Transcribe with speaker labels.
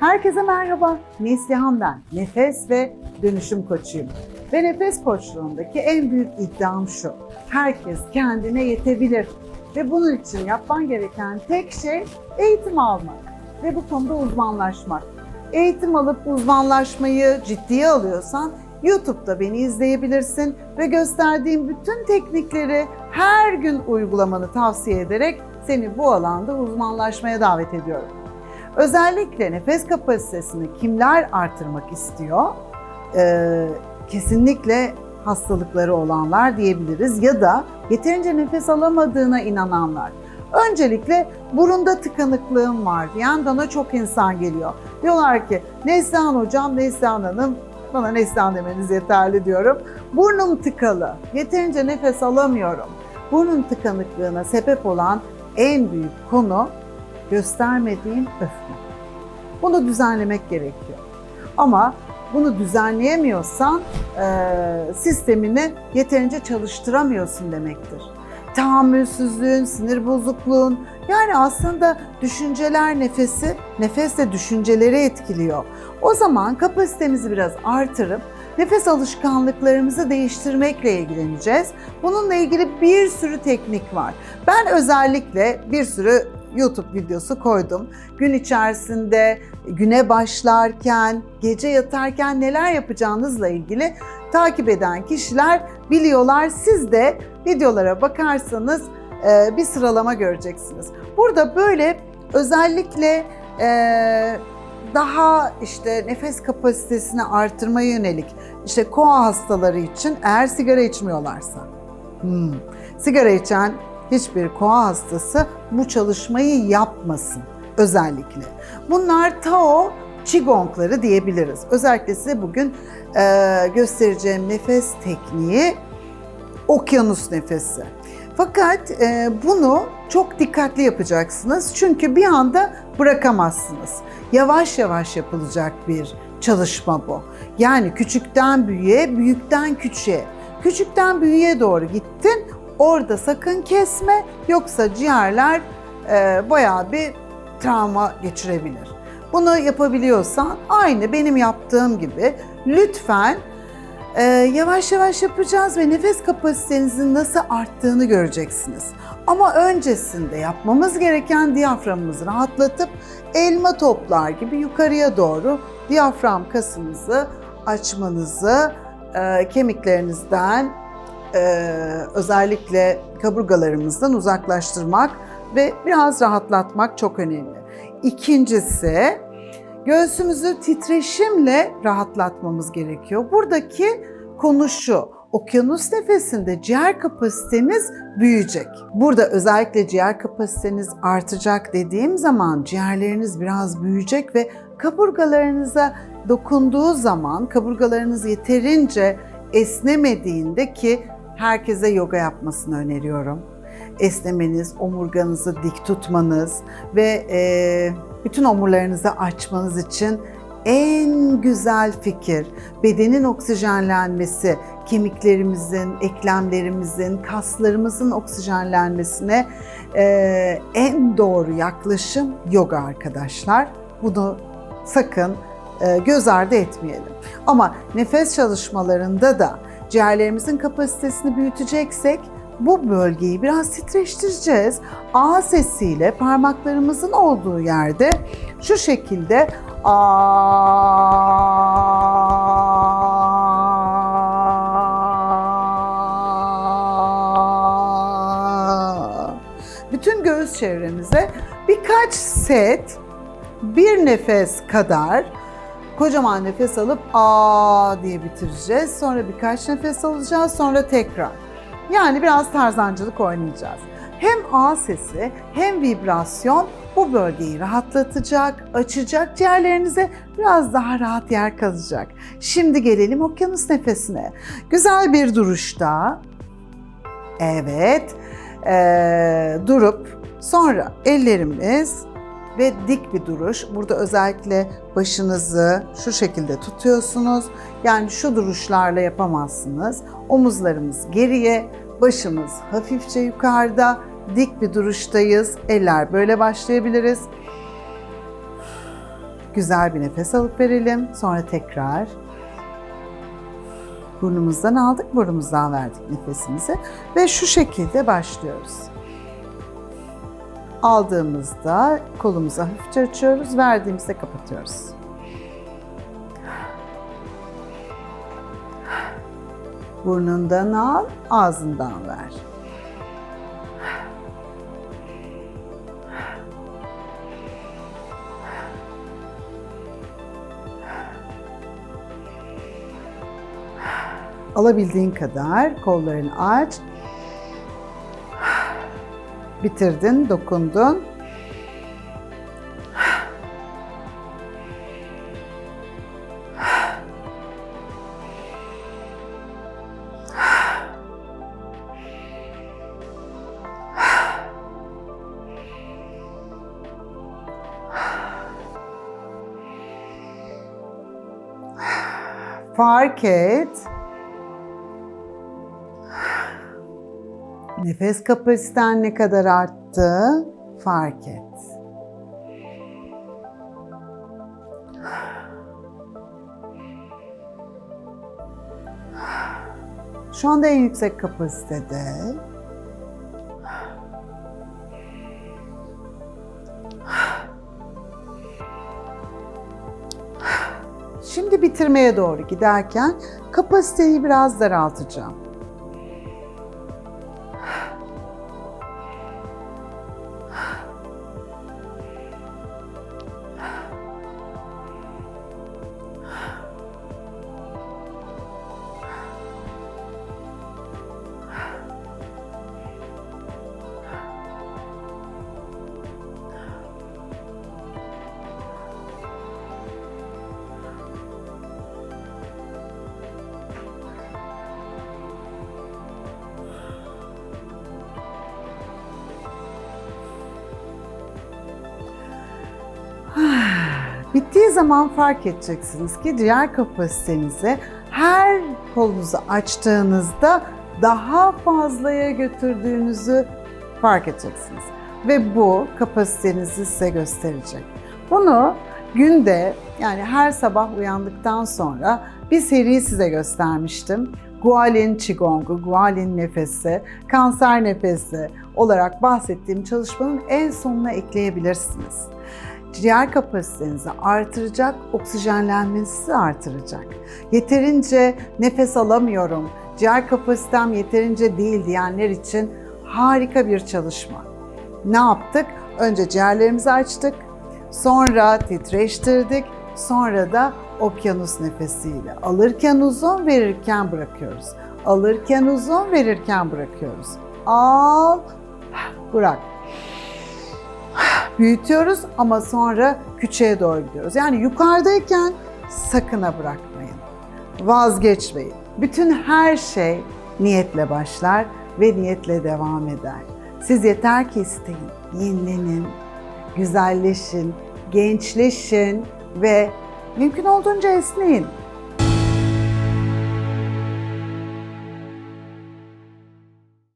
Speaker 1: Herkese merhaba. Neslihan ben. Nefes ve dönüşüm koçuyum. Ve nefes koçluğundaki en büyük iddiam şu. Herkes kendine yetebilir. Ve bunun için yapman gereken tek şey eğitim almak ve bu konuda uzmanlaşmak. Eğitim alıp uzmanlaşmayı ciddiye alıyorsan YouTube'da beni izleyebilirsin ve gösterdiğim bütün teknikleri her gün uygulamanı tavsiye ederek seni bu alanda uzmanlaşmaya davet ediyorum. Özellikle nefes kapasitesini kimler artırmak istiyor? Ee, kesinlikle hastalıkları olanlar diyebiliriz ya da yeterince nefes alamadığına inananlar. Öncelikle burunda tıkanıklığım var diyen bana çok insan geliyor. Diyorlar ki Neslihan hocam, Neslihan hanım bana Neslihan demeniz yeterli diyorum. Burnum tıkalı, yeterince nefes alamıyorum. Burnun tıkanıklığına sebep olan en büyük konu göstermediğin öfke. Bunu düzenlemek gerekiyor. Ama bunu düzenleyemiyorsan e, sistemini yeterince çalıştıramıyorsun demektir. Tahammülsüzlüğün, sinir bozukluğun yani aslında düşünceler nefesi, nefes de düşünceleri etkiliyor. O zaman kapasitemizi biraz artırıp nefes alışkanlıklarımızı değiştirmekle ilgileneceğiz. Bununla ilgili bir sürü teknik var. Ben özellikle bir sürü YouTube videosu koydum. Gün içerisinde, güne başlarken, gece yatarken neler yapacağınızla ilgili takip eden kişiler biliyorlar. Siz de videolara bakarsanız e, bir sıralama göreceksiniz. Burada böyle özellikle e, daha işte nefes kapasitesini artırmaya yönelik işte koa hastaları için eğer sigara içmiyorlarsa. Hmm. Sigara içen hiçbir koa hastası bu çalışmayı yapmasın özellikle. Bunlar Tao Qigong'ları diyebiliriz. Özellikle size bugün e, göstereceğim nefes tekniği okyanus nefesi. Fakat e, bunu çok dikkatli yapacaksınız çünkü bir anda bırakamazsınız. Yavaş yavaş yapılacak bir çalışma bu. Yani küçükten büyüğe, büyükten küçüğe. Küçükten büyüğe doğru gittin, orada sakın kesme yoksa ciğerler e, bayağı bir travma geçirebilir. Bunu yapabiliyorsan aynı benim yaptığım gibi lütfen ee, yavaş yavaş yapacağız ve nefes kapasitenizin nasıl arttığını göreceksiniz. Ama öncesinde yapmamız gereken diyaframımızı rahatlatıp elma toplar gibi yukarıya doğru diyafram kasınızı açmanızı, e, kemiklerinizden e, özellikle kaburgalarımızdan uzaklaştırmak ve biraz rahatlatmak çok önemli. İkincisi göğsümüzü titreşimle rahatlatmamız gerekiyor. Buradaki konu şu, okyanus nefesinde ciğer kapasitemiz büyüyecek. Burada özellikle ciğer kapasiteniz artacak dediğim zaman ciğerleriniz biraz büyüyecek ve kaburgalarınıza dokunduğu zaman kaburgalarınız yeterince esnemediğinde ki herkese yoga yapmasını öneriyorum esnemeniz, omurganızı dik tutmanız ve e, bütün omurlarınızı açmanız için en güzel fikir bedenin oksijenlenmesi, kemiklerimizin, eklemlerimizin, kaslarımızın oksijenlenmesine e, en doğru yaklaşım yoga arkadaşlar. Bunu sakın e, göz ardı etmeyelim. Ama nefes çalışmalarında da ciğerlerimizin kapasitesini büyüteceksek bu bölgeyi biraz titreştireceğiz. A sesiyle parmaklarımızın olduğu yerde şu şekilde A bütün göğüs çevremize birkaç set bir nefes kadar kocaman nefes alıp a diye bitireceğiz. Sonra birkaç nefes alacağız. Sonra tekrar. Yani biraz tarzancılık oynayacağız. Hem A sesi hem vibrasyon bu bölgeyi rahatlatacak, açacak, ciğerlerinize biraz daha rahat yer kazacak. Şimdi gelelim okyanus nefesine. Güzel bir duruşta, evet, ee, durup sonra ellerimiz ve dik bir duruş. Burada özellikle başınızı şu şekilde tutuyorsunuz. Yani şu duruşlarla yapamazsınız. Omuzlarımız geriye, başımız hafifçe yukarıda, dik bir duruştayız. Eller böyle başlayabiliriz. Güzel bir nefes alıp verelim. Sonra tekrar burnumuzdan aldık, burnumuzdan verdik nefesimizi ve şu şekilde başlıyoruz. Aldığımızda kolumuzu hafifçe açıyoruz, verdiğimizde kapatıyoruz. Burnundan al, ağzından ver. Alabildiğin kadar kollarını aç. Bitirdin, dokundun. Fark et. Nefes kapasiten ne kadar arttı? Fark et. Şu anda en yüksek kapasitede. Şimdi bitirmeye doğru giderken kapasiteyi biraz daraltacağım. Bittiği zaman fark edeceksiniz ki diğer kapasitenizi her kolunuzu açtığınızda daha fazlaya götürdüğünüzü fark edeceksiniz. Ve bu kapasitenizi size gösterecek. Bunu günde yani her sabah uyandıktan sonra bir seri size göstermiştim. Gualin Qigong'u, Gualin nefesi, kanser nefesi olarak bahsettiğim çalışmanın en sonuna ekleyebilirsiniz ciğer kapasitenizi artıracak, oksijenlenmenizi artıracak. Yeterince nefes alamıyorum, ciğer kapasitem yeterince değil diyenler için harika bir çalışma. Ne yaptık? Önce ciğerlerimizi açtık, sonra titreştirdik, sonra da okyanus nefesiyle alırken uzun, verirken bırakıyoruz. Alırken uzun, verirken bırakıyoruz. Al, bırak büyütüyoruz ama sonra küçüğe doğru gidiyoruz. Yani yukarıdayken sakına bırakmayın. Vazgeçmeyin. Bütün her şey niyetle başlar ve niyetle devam eder. Siz yeter ki isteyin, yenilenin, güzelleşin, gençleşin ve mümkün olduğunca esneyin.